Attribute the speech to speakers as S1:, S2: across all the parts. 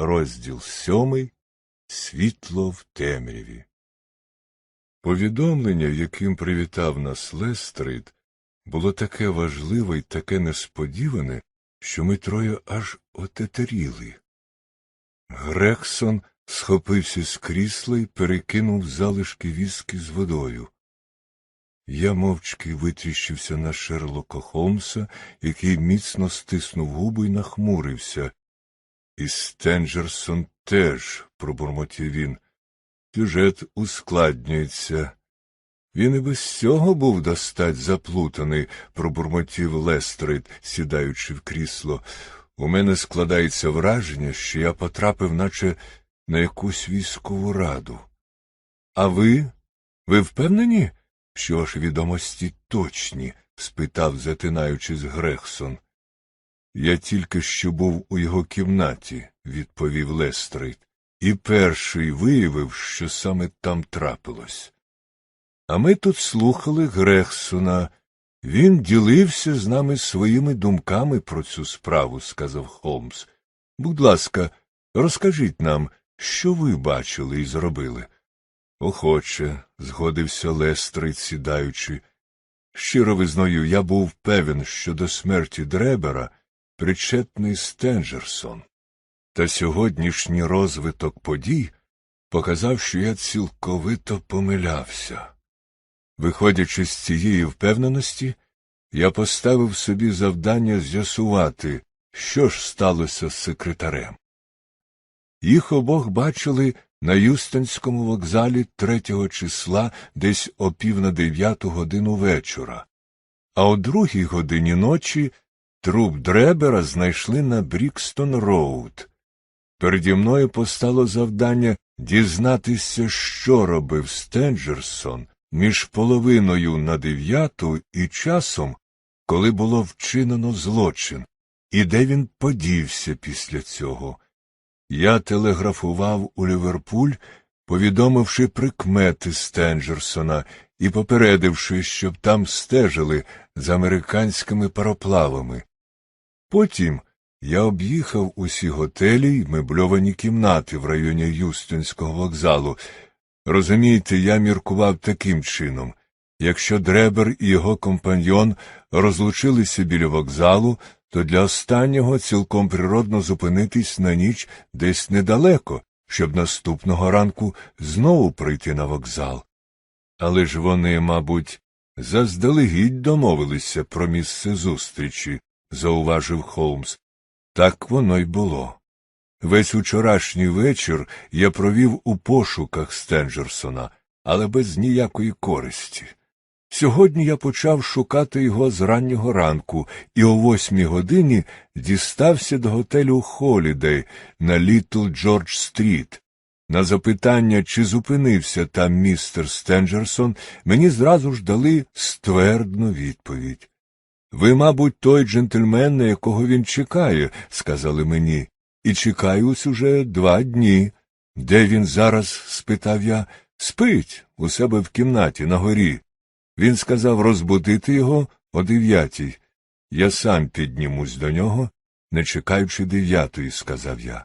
S1: Розділ сьомий Світло в темряві. Повідомлення, яким привітав нас Лестрейд, було таке важливе і таке несподіване, що ми троє аж отетеріли. Грексон схопився з крісла і перекинув залишки віски з водою. Я мовчки витріщився на Шерлока Холмса, який міцно стиснув губи і нахмурився. І Стенджерсон теж, пробурмотів він. Сюжет ускладнюється. Він і без цього був достать заплутаний, пробурмотів Лестрейд, сідаючи в крісло. У мене складається враження, що я потрапив, наче на якусь військову раду. А ви? Ви впевнені, що ж відомості точні? спитав, затинаючись Грехсон. Я тільки що був у його кімнаті, відповів Лестрейд, і перший виявив, що саме там трапилось. А ми тут слухали Грехсона. Він ділився з нами своїми думками про цю справу, сказав Холмс. Будь ласка, розкажіть нам, що ви бачили і зробили. Охоче, згодився Лестрейд, сідаючи. Щиро визнаю, я був певен, що до смерті Дребера причетний Стенджерсон. Та сьогоднішній розвиток подій показав, що я цілковито помилявся. Виходячи з цієї впевненості, я поставив собі завдання з'ясувати, що ж сталося з секретарем. Їх обох бачили на Юстонському вокзалі третього числа десь о пів на дев'яту годину вечора, а о другій годині ночі труп Дребера знайшли на Брікстон Роуд. Переді мною постало завдання дізнатися, що робив Стенджерсон між половиною на дев'яту і часом, коли було вчинено злочин, і де він подівся після цього. Я телеграфував у Ліверпуль, повідомивши прикмети Стенджерсона і попередивши, щоб там стежили за американськими пароплавами. Потім я об'їхав усі готелі й мебльовані кімнати в районі Юстонського вокзалу. Розумієте, я міркував таким чином. Якщо Дребер і його компаньйон розлучилися біля вокзалу, то для останнього цілком природно зупинитись на ніч десь недалеко, щоб наступного ранку знову прийти на вокзал. Але ж вони, мабуть, заздалегідь домовилися про місце зустрічі, зауважив Холмс. Так воно й було. Весь учорашній вечір я провів у пошуках Стенджерсона, але без ніякої користі. Сьогодні я почав шукати його з раннього ранку і о восьмій годині дістався до готелю Холідей на Літл Джордж Стріт. На запитання, чи зупинився там містер Стенджерсон, мені зразу ж дали ствердну відповідь. Ви, мабуть, той джентльмен, на якого він чекає, сказали мені, і чекаю ось уже два дні. Де він зараз? спитав я. Спить у себе в кімнаті на горі. Він сказав розбудити його о дев'ятій. Я сам піднімусь до нього, не чекаючи дев'ятої, сказав я.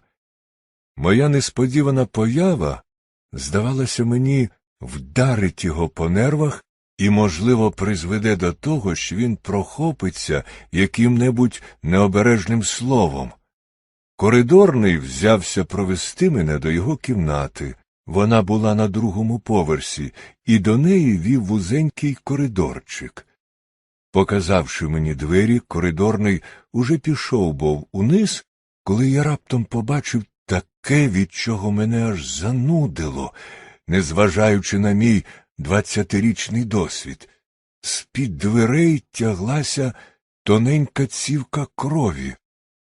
S1: Моя несподівана поява, здавалося мені, вдарить його по нервах і, можливо, призведе до того, що він прохопиться яким-небудь необережним словом. Коридорний взявся провести мене до його кімнати. Вона була на другому поверсі, і до неї вів вузенький коридорчик. Показавши мені двері, коридорний уже пішов був униз, коли я раптом побачив таке, від чого мене аж занудило, незважаючи на мій двадцятирічний досвід. З-під дверей тяглася тоненька цівка крові.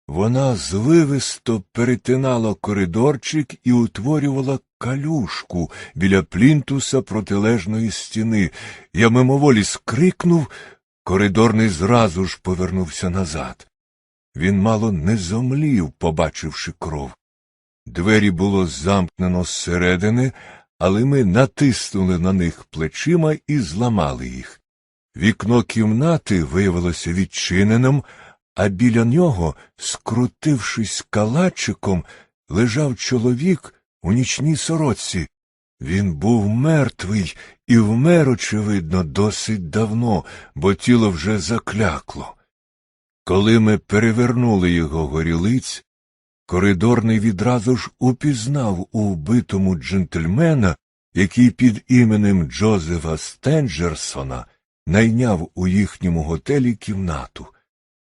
S1: Вона звивисто перетинала коридорчик і утворювала калюшку біля плінтуса протилежної стіни. Я мимоволі скрикнув, коридорний зразу ж повернувся назад. Він мало не зомлів, побачивши кров. Двері було замкнено зсередини, але ми натиснули на них плечима і зламали їх. Вікно кімнати виявилося відчиненим, а біля нього, скрутившись калачиком, лежав чоловік у нічній сорочці. Він був мертвий і вмер, очевидно, досить давно, бо тіло вже заклякло. Коли ми перевернули його горілиць, коридорний відразу ж упізнав у вбитому джентльмена, який під іменем Джозефа Стенджерсона найняв у їхньому готелі кімнату.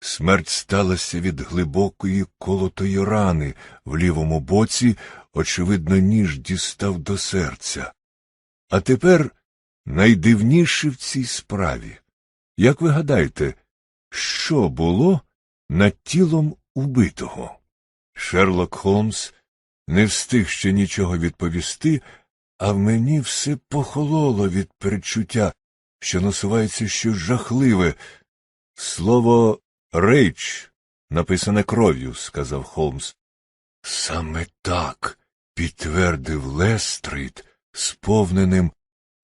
S1: Смерть сталася від глибокої колотої рани в лівому боці, очевидно, ніж дістав до серця. А тепер найдивніше в цій справі. Як ви гадаєте, що було над тілом убитого? Шерлок Холмс не встиг ще нічого відповісти, а в мені все похололо від передчуття, що насувається щось жахливе. Слово рейч написане кров'ю, сказав Холмс. Саме так, підтвердив Лестрейд, сповненим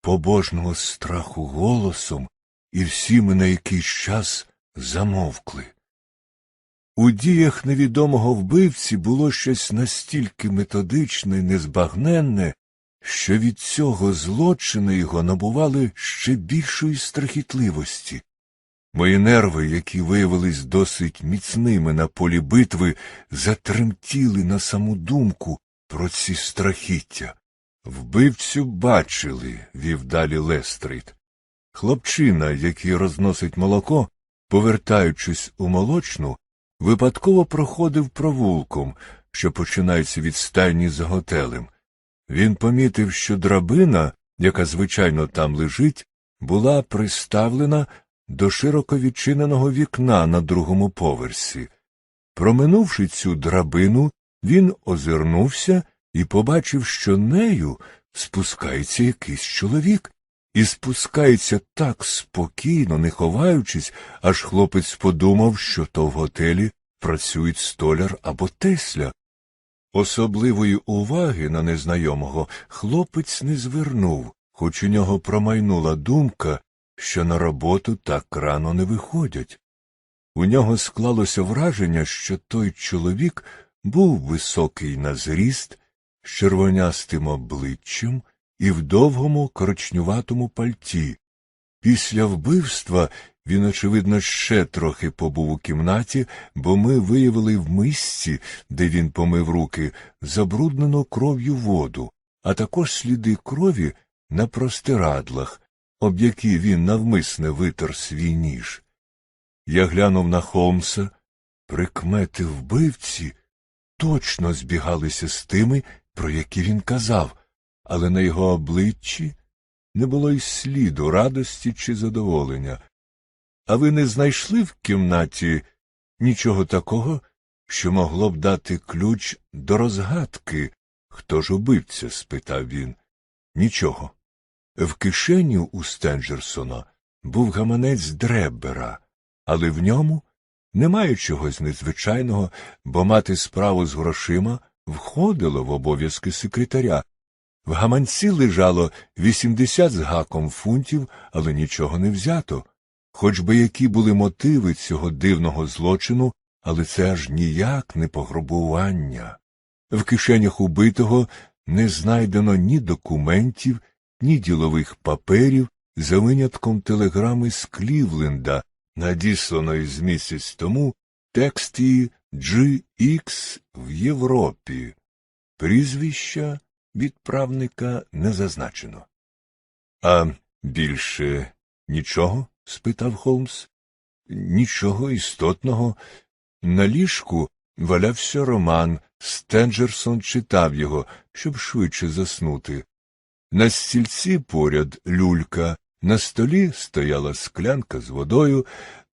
S1: побожного страху голосом, і всі ми на якийсь час замовкли. У діях невідомого вбивці було щось настільки методичне і незбагненне, що від цього злочину його набували ще більшої страхітливості. Мої нерви, які виявились досить міцними на полі битви, затремтіли на саму думку про ці страхіття. Вбивцю бачили, вів далі Лестрейд. Хлопчина, який розносить молоко, повертаючись у молочну, випадково проходив провулком, що починається від стайні за готелем. Він помітив, що драбина, яка звичайно там лежить, була приставлена до широко відчиненого вікна на другому поверсі. Проминувши цю драбину, він озирнувся і побачив, що нею спускається якийсь чоловік, і спускається так спокійно, не ховаючись, аж хлопець подумав, що то в готелі працюють столяр або тесля. Особливої уваги на незнайомого хлопець не звернув, хоч у нього промайнула думка, що на роботу так рано не виходять. У нього склалося враження, що той чоловік був високий на зріст, з червонястим обличчям і в довгому коричнюватому пальті. Після вбивства він, очевидно, ще трохи побув у кімнаті, бо ми виявили в мисці, де він помив руки, забруднену кров'ю воду, а також сліди крові на простирадлах, об які він навмисне витер свій ніж. Я глянув на Холмса. Прикмети вбивці точно збігалися з тими, про які він казав, але на його обличчі не було й сліду радості чи задоволення. А ви не знайшли в кімнаті нічого такого, що могло б дати ключ до розгадки? Хто ж убивця? спитав він. Нічого. В кишені у Стенджерсона був гаманець Дреббера, але в ньому немає чогось незвичайного, бо мати справу з грошима входило в обов'язки секретаря. В гаманці лежало 80 з гаком фунтів, але нічого не взято. Хоч би які були мотиви цього дивного злочину, але це аж ніяк не пограбування. В кишенях убитого не знайдено ні документів, ні ділових паперів, за винятком телеграми з Клівленда, надісланої з місяць тому тексті GX в Європі. Прізвища відправника не зазначено. А більше нічого? спитав Холмс. Нічого істотного. На ліжку валявся роман. Стенджерсон читав його, щоб швидше заснути. На стільці поряд люлька, на столі стояла склянка з водою,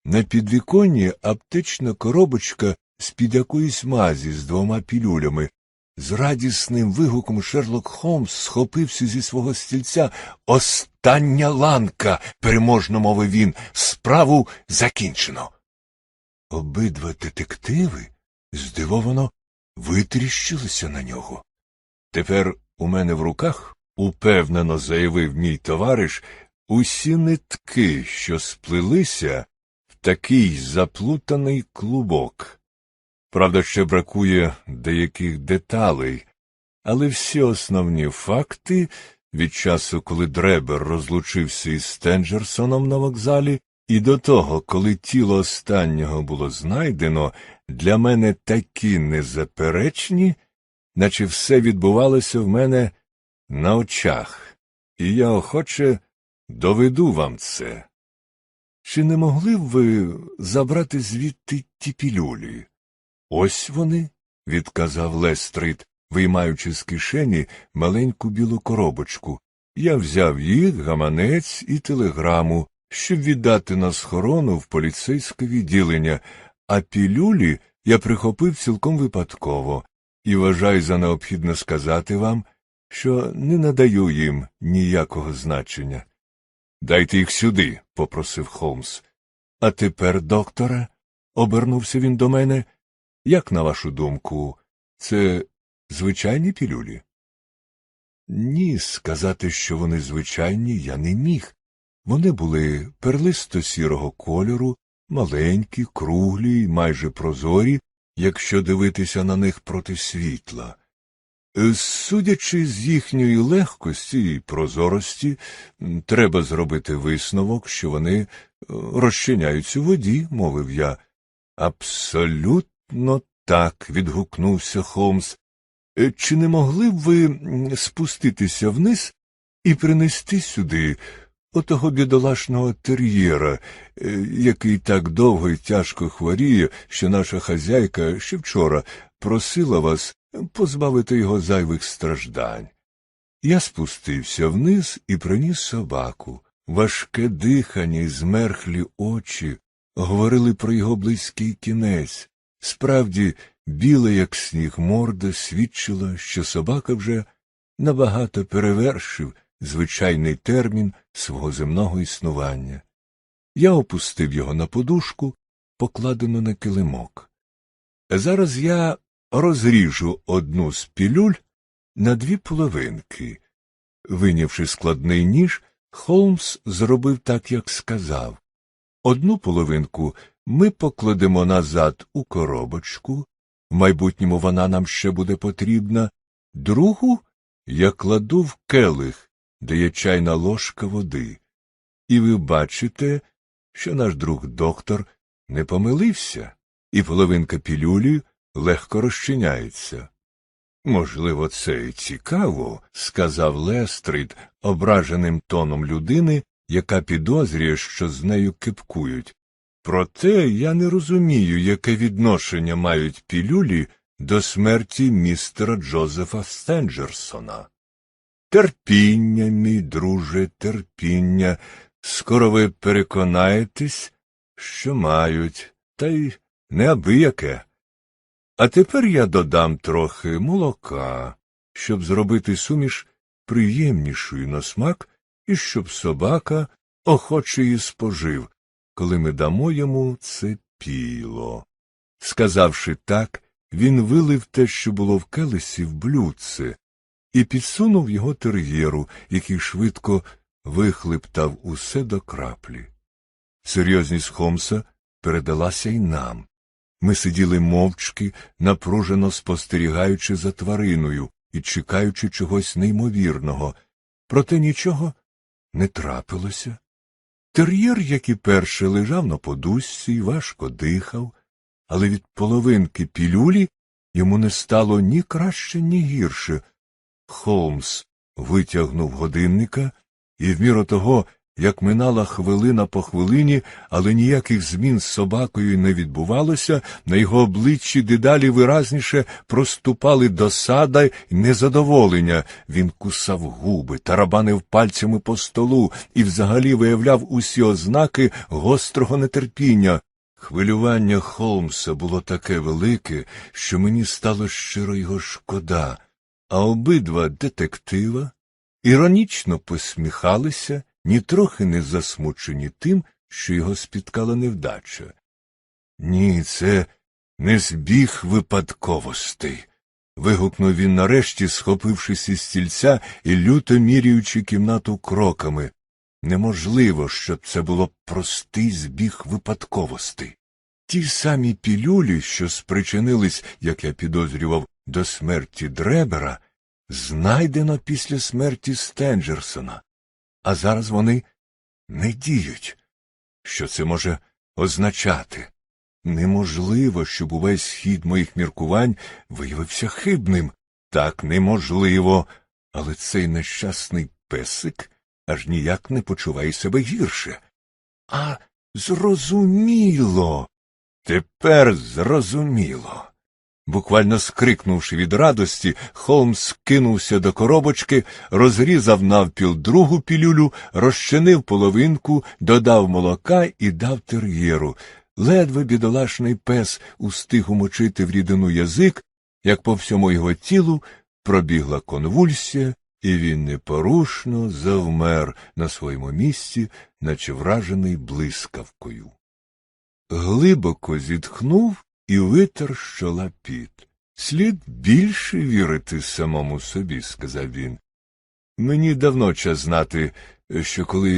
S1: на підвіконні аптечна коробочка з-під якоїсь мазі з двома пілюлями. З радісним вигуком Шерлок Холмс схопився зі свого стільця. Остання ланка, переможно мовив він, справу закінчено. Обидва детективи здивовано витріщилися на нього. Тепер у мене в руках, упевнено заявив мій товариш, усі нитки, що сплелися в такий заплутаний клубок. Правда, ще бракує деяких деталей, але всі основні факти від часу, коли Дребер розлучився із Стенджерсоном на вокзалі, і до того, коли тіло останнього було знайдено, для мене такі незаперечні, наче все відбувалося в мене на очах, і я охоче доведу вам це. Чи не могли б ви забрати звідти ті пілюлі? Ось вони, відказав Лестрид, виймаючи з кишені маленьку білу коробочку. Я взяв їх, гаманець і телеграму, щоб віддати на схорону в поліцейське відділення, а пілюлі я прихопив цілком випадково і вважаю за необхідне сказати вам, що не надаю їм ніякого значення. Дайте їх сюди, попросив Холмс. А тепер, докторе, обернувся він до мене, як на вашу думку, це звичайні пілюлі? Ні, сказати, що вони звичайні, я не міг. Вони були перлисто сірого кольору, маленькі, круглі майже прозорі, якщо дивитися на них проти світла. Е, Судячи з їхньої легкості і прозорості, треба зробити висновок, що вони е, розчиняються у воді, мовив я. Абсолютно так, відгукнувся Холмс. Е, Чи не могли б ви спуститися вниз і принести сюди отого бідолашного тер'єра, е, який так довго і тяжко хворіє, що наша хазяйка ще вчора просила вас позбавити його зайвих страждань. Я спустився вниз і приніс собаку. Важке дихання і змерхлі очі говорили про його близький кінець. Справді, біле, як сніг, морда свідчила, що собака вже набагато перевершив звичайний термін свого земного існування. Я опустив його на подушку, покладену на килимок. Зараз я розріжу одну з пілюль на дві половинки. Винявши складний ніж, Холмс зробив так, як сказав. Одну половинку ми покладемо назад у коробочку, в майбутньому вона нам ще буде потрібна, другу я кладу в келих, де є чайна ложка води. І ви бачите, що наш друг доктор не помилився, і половинка пілюлі легко розчиняється. Можливо, це і цікаво, сказав Лестрид ображеним тоном людини, яка підозрює, що з нею кипкують. Проте я не розумію, яке відношення мають пілюлі до смерті містера Джозефа Стенджерсона. Терпіння, мій друже, терпіння. Скоро ви переконаєтесь, що мають, та й неабияке. А тепер я додам трохи молока, щоб зробити суміш приємнішою на смак і щоб собака охоче її спожив, коли ми дамо йому це піло. Сказавши так, він вилив те, що було в келесі, в блюдце, і підсунув його тер'єру, який швидко вихлептав усе до краплі. Серйозність Холмса передалася й нам. Ми сиділи мовчки, напружено спостерігаючи за твариною і чекаючи чогось неймовірного, проте нічого не трапилося. Тер'єр, як і перше, лежав на подушці і важко дихав, але від половинки пілюлі йому не стало ні краще, ні гірше. Холмс витягнув годинника, і в міру того, як минала хвилина по хвилині, але ніяких змін з собакою не відбувалося, на його обличчі дедалі виразніше проступали досада й незадоволення. Він кусав губи, тарабанив пальцями по столу і взагалі виявляв усі ознаки гострого нетерпіння. Хвилювання Холмса було таке велике, що мені стало щиро його шкода, а обидва детектива іронічно посміхалися, нітрохи не засмучені тим, що його спіткала невдача. Ні, це не збіг випадковостей. вигукнув він нарешті, схопившись із стільця і люто міряючи кімнату кроками. Неможливо, щоб це було простий збіг випадковостей. Ті самі пілюлі, що спричинились, як я підозрював, до смерті Дребера, знайдено після смерті Стенджерсона, а зараз вони не діють. Що це може означати? Неможливо, щоб увесь хід моїх міркувань виявився хибним. Так неможливо. Але цей нещасний песик аж ніяк не почуває себе гірше. А зрозуміло. Тепер зрозуміло. Буквально скрикнувши від радості, Холмс кинувся до коробочки, розрізав навпіл другу пілюлю, розчинив половинку, додав молока і дав тер'єру. Ледве бідолашний пес устиг умочити в рідину язик, як по всьому його тілу пробігла конвульсія, і він непорушно завмер на своєму місці, наче вражений блискавкою. Глибоко зітхнув і витер з чола піт. Слід більше вірити самому собі, сказав він. Мені давно час знати, що коли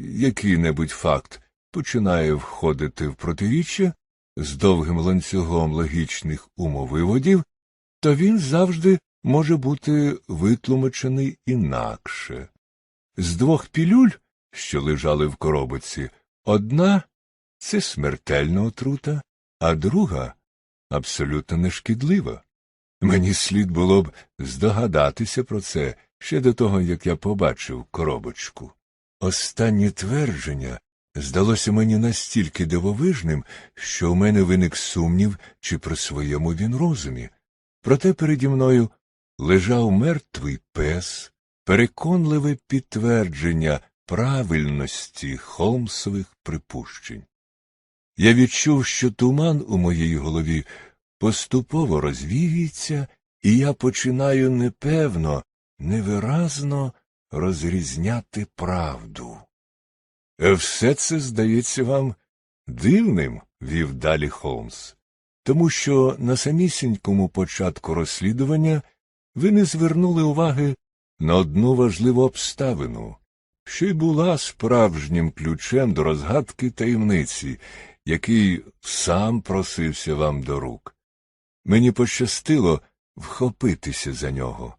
S1: який-небудь факт починає входити в протиріччя з довгим ланцюгом логічних умовиводів, то він завжди може бути витлумачений інакше. З двох пілюль, що лежали в коробоці, одна це смертельна отрута, а друга абсолютно нешкідлива. Мені слід було б здогадатися про це ще до того, як я побачив коробочку. Останнє твердження здалося мені настільки дивовижним, що у мене виник сумнів, чи при своєму він розумі. Проте переді мною лежав мертвий пес, переконливе підтвердження правильності Холмсових припущень. Я відчув, що туман у моїй голові поступово розвіюється, і я починаю непевно, невиразно розрізняти правду. «Е, Все це здається вам дивним, вів далі Холмс, тому що на самісінькому початку розслідування ви не звернули уваги на одну важливу обставину, що й була справжнім ключем до розгадки таємниці, який сам просився вам до рук. Мені пощастило вхопитися за нього.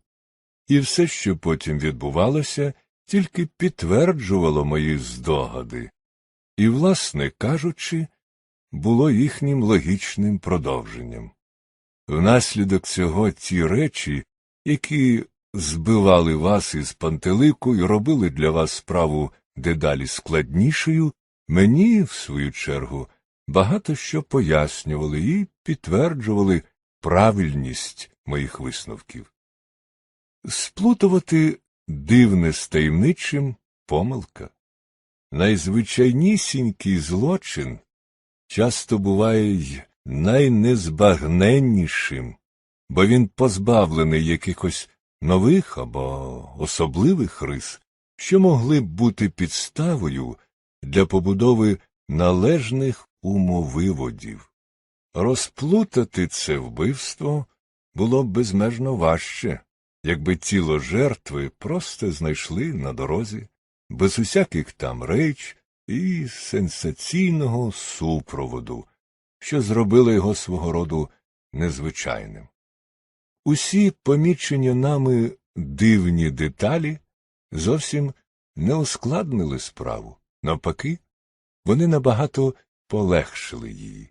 S1: І все, що потім відбувалося, тільки підтверджувало мої здогади, і, власне кажучи, було їхнім логічним продовженням. Внаслідок цього ті речі, які збивали вас із пантелику і робили для вас справу дедалі складнішою, мені, в свою чергу, багато що пояснювали і підтверджували правильність моїх висновків. Сплутувати дивне з таємничим помилка. Найзвичайнісінький злочин часто буває й найнезбагненнішим, бо він позбавлений якихось нових або особливих рис, що могли б бути підставою для побудови належних умовиводів. Розплутати це вбивство було б безмежно важче, якби тіло жертви просто знайшли на дорозі, без усяких там реч і сенсаційного супроводу, що зробило його свого роду незвичайним. Усі помічені нами дивні деталі зовсім не ускладнили справу, навпаки, вони набагато полегшили її.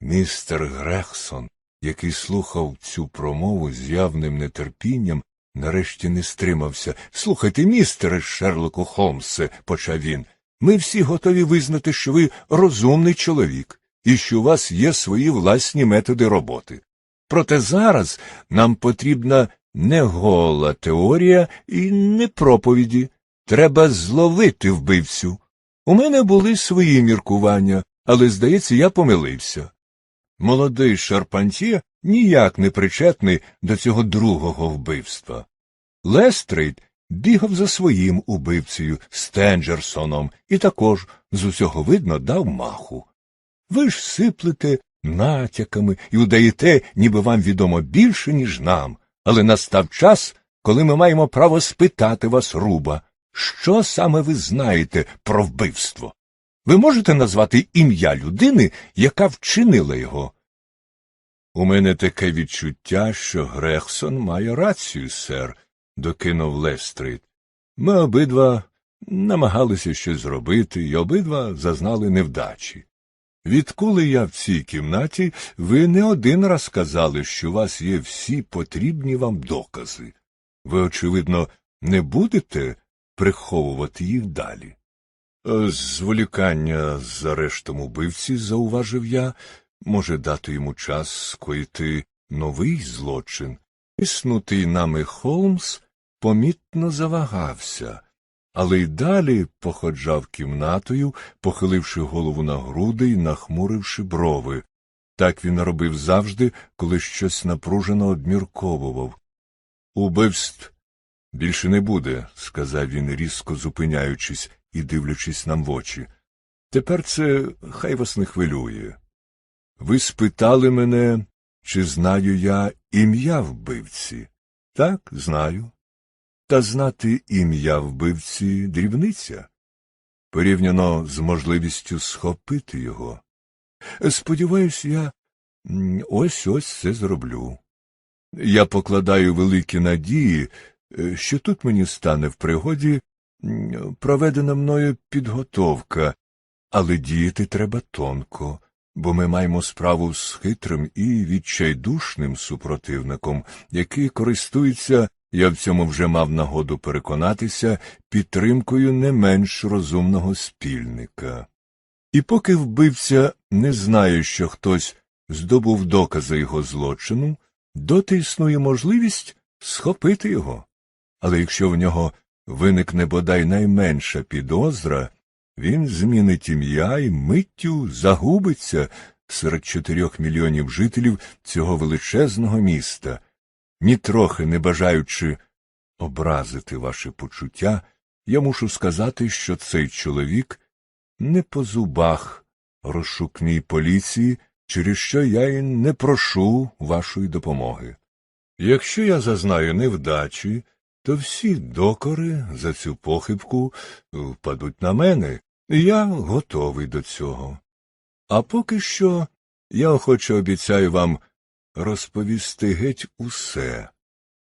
S1: Містер Грехсон, який слухав цю промову з явним нетерпінням, нарешті не стримався. Слухайте, містере Шерлоку Холмсе, почав він, ми всі готові визнати, що ви розумний чоловік і що у вас є свої власні методи роботи. Проте зараз нам потрібна не гола теорія і не проповіді. Треба зловити вбивцю. У мене були свої міркування, але, здається, я помилився. Молодий Шарпантє ніяк не причетний до цього другого вбивства. Лестрейд бігав за своїм убивцею Стенджерсоном і також з усього видно дав маху. Ви ж сиплете натяками і удаєте, ніби вам відомо більше, ніж нам, але настав час, коли ми маємо право спитати вас, руба, що саме ви знаєте про вбивство? Ви можете назвати ім'я людини, яка вчинила його? У мене таке відчуття, що Грехсон має рацію, сер, докинув Лестрейд. Ми обидва намагалися щось зробити, і обидва зазнали невдачі. Відколи я в цій кімнаті, ви не один раз казали, що у вас є всі потрібні вам докази. Ви, очевидно, не будете приховувати їх далі. Е, Зволікання з арештом убивці, зауважив я, може дати йому час скоїти новий злочин. Існутий нами Холмс помітно завагався, але й далі походжав кімнатою, похиливши голову на груди й нахмуривши брови. Так він робив завжди, коли щось напружено обмірковував. Убивств більше не буде, сказав він, різко зупиняючись і дивлячись нам в очі. Тепер це хай вас не хвилює. Ви спитали мене, чи знаю я ім'я вбивці. Так, знаю. Та знати ім'я вбивці дрібниця, порівняно з можливістю схопити його. Сподіваюсь, я ось ось це зроблю. Я покладаю великі надії, що тут мені стане в пригоді проведена мною підготовка, але діяти треба тонко, бо ми маємо справу з хитрим і відчайдушним супротивником, який користується, я в цьому вже мав нагоду переконатися, підтримкою не менш розумного спільника. І поки вбивця не знає, що хтось здобув докази його злочину, доти існує можливість схопити його. Але якщо в нього виникне бодай найменша підозра, він змінить ім'я і миттю загубиться серед чотирьох мільйонів жителів цього величезного міста, нітрохи не бажаючи образити ваше почуття, я мушу сказати, що цей чоловік не по зубах розшукній поліції, через що я й не прошу вашої допомоги. Якщо я зазнаю невдачі, то всі докори за цю похибку впадуть на мене, і я готовий до цього. А поки що я охоче обіцяю вам розповісти геть усе,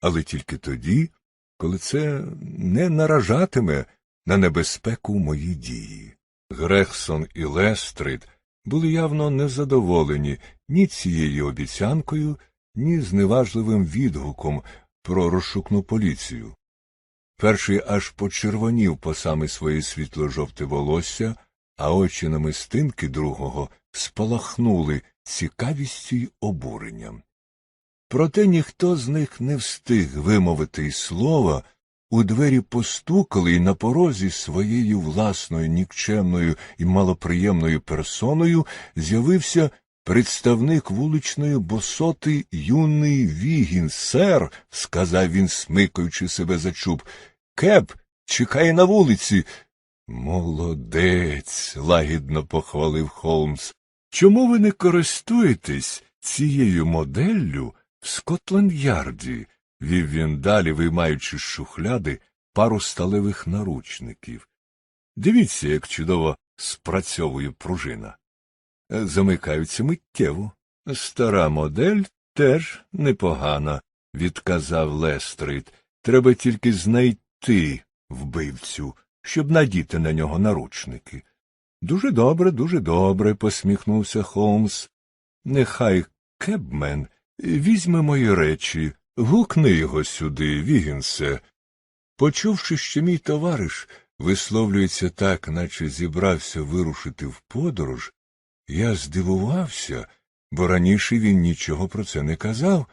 S1: але тільки тоді, коли це не наражатиме на небезпеку мої дії. Грехсон і Лестрид були явно незадоволені ні цією обіцянкою, ні зневажливим відгуком про розшукну поліцію. Перший аж почервонів по саме своє світло-жовте волосся, а очі намистинки другого спалахнули цікавістю й обуренням. Проте ніхто з них не встиг вимовити й слова, у двері постукали і на порозі своєю власною нікчемною і малоприємною персоною з'явився представник вуличної босоти юний Вігін. Сер, сказав він, смикаючи себе за чуб, кеп чекає на вулиці. Молодець, лагідно похвалив Холмс. Чому ви не користуєтесь цією моделлю в Скотланд-Ярді? вів він далі, виймаючи з шухляди пару сталевих наручників. Дивіться, як чудово спрацьовує пружина. Е, Замикаються миттєво. Стара модель теж непогана, відказав Лестрид. Треба тільки знайти вбивцю, щоб надіти на нього наручники. Дуже добре, дуже добре, посміхнувся Холмс. Нехай кебмен візьме мої речі, гукни його сюди, Вігінсе. Почувши, що мій товариш висловлюється так, наче зібрався вирушити в подорож, я здивувався, бо раніше він нічого про це не казав.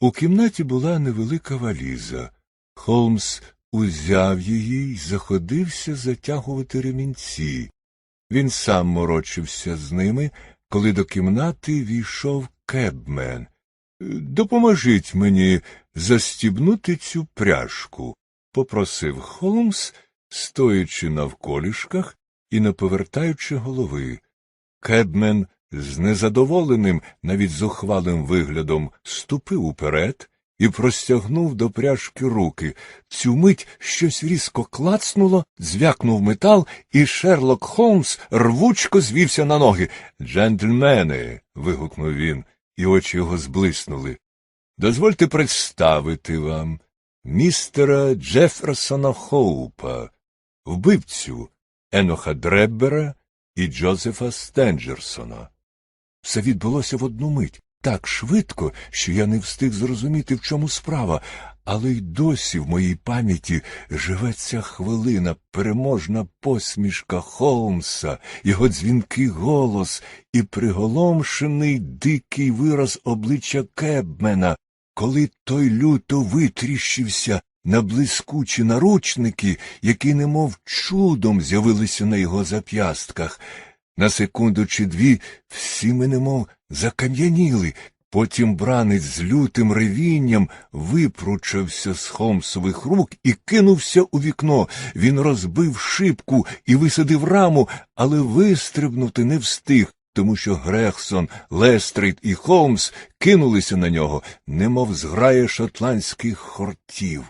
S1: У кімнаті була невелика валіза. Холмс узяв її й заходився затягувати ремінці. Він сам морочився з ними, коли до кімнати війшов кебмен. Допоможіть мені застібнути цю пряжку, попросив Холмс, стоячи навколішках і не повертаючи голови. Кедмен з незадоволеним, навіть зухвалим виглядом ступив уперед і простягнув до пряжки руки. Цю мить щось різко клацнуло, звякнув метал, і Шерлок Холмс рвучко звівся на ноги. Джентльмени. вигукнув він, і очі його зблиснули. Дозвольте представити вам містера Джеферсона Хоупа, вбивцю Еноха Дреббера і Джозефа Стенджерсона. Все відбулося в одну мить, так швидко, що я не встиг зрозуміти, в чому справа, але й досі в моїй пам'яті живе ця хвилина, переможна посмішка Холмса, його дзвінкий голос і приголомшений дикий вираз обличчя Кебмена, коли той люто витріщився на блискучі наручники, які немов чудом з'явилися на його зап'ястках. На секунду чи дві всі ми немов закам'яніли. Потім бранець з лютим ревінням випручався з Холмсових рук і кинувся у вікно. Він розбив шибку і висадив раму, але вистрибнути не встиг, тому що Грехсон, Лестрейд і Холмс кинулися на нього, немов зграє шотландських хортів.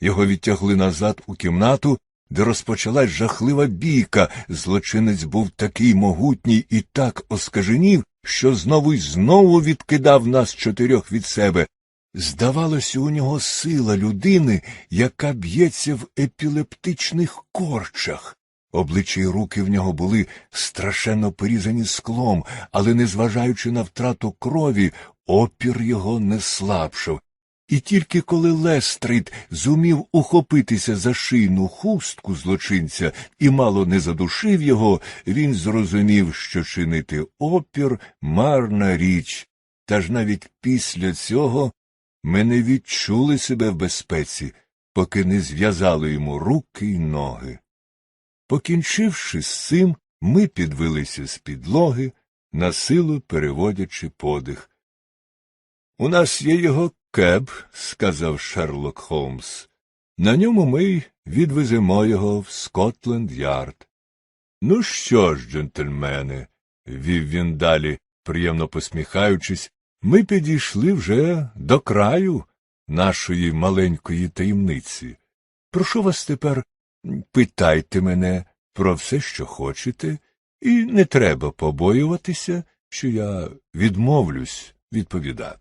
S1: Його відтягли назад у кімнату, де розпочалась жахлива бійка. Злочинець був такий могутній і так оскаженів, що знову й знову відкидав нас чотирьох від себе. Здавалося, у нього сила людини, яка б'ється в епілептичних корчах. Обличчя й руки в нього були страшенно порізані склом, але, незважаючи на втрату крові, опір його не слабшав. І тільки коли Лестрейд зумів ухопитися за шийну хустку злочинця і мало не задушив його, він зрозумів, що чинити опір марна річ. Та ж навіть після цього ми не відчули себе в безпеці, поки не зв'язали йому руки й ноги. Покінчивши з цим, ми підвелися з підлоги, на силу переводячи подих. У нас є його кеб, сказав Шерлок Холмс. На ньому ми відвеземо його в Скотленд Ярд. Ну що ж, джентльмени, вів він далі, приємно посміхаючись, ми підійшли вже до краю нашої маленької таємниці. Прошу вас тепер, питайте мене про все, що хочете, і не треба побоюватися, що я відмовлюсь відповідати.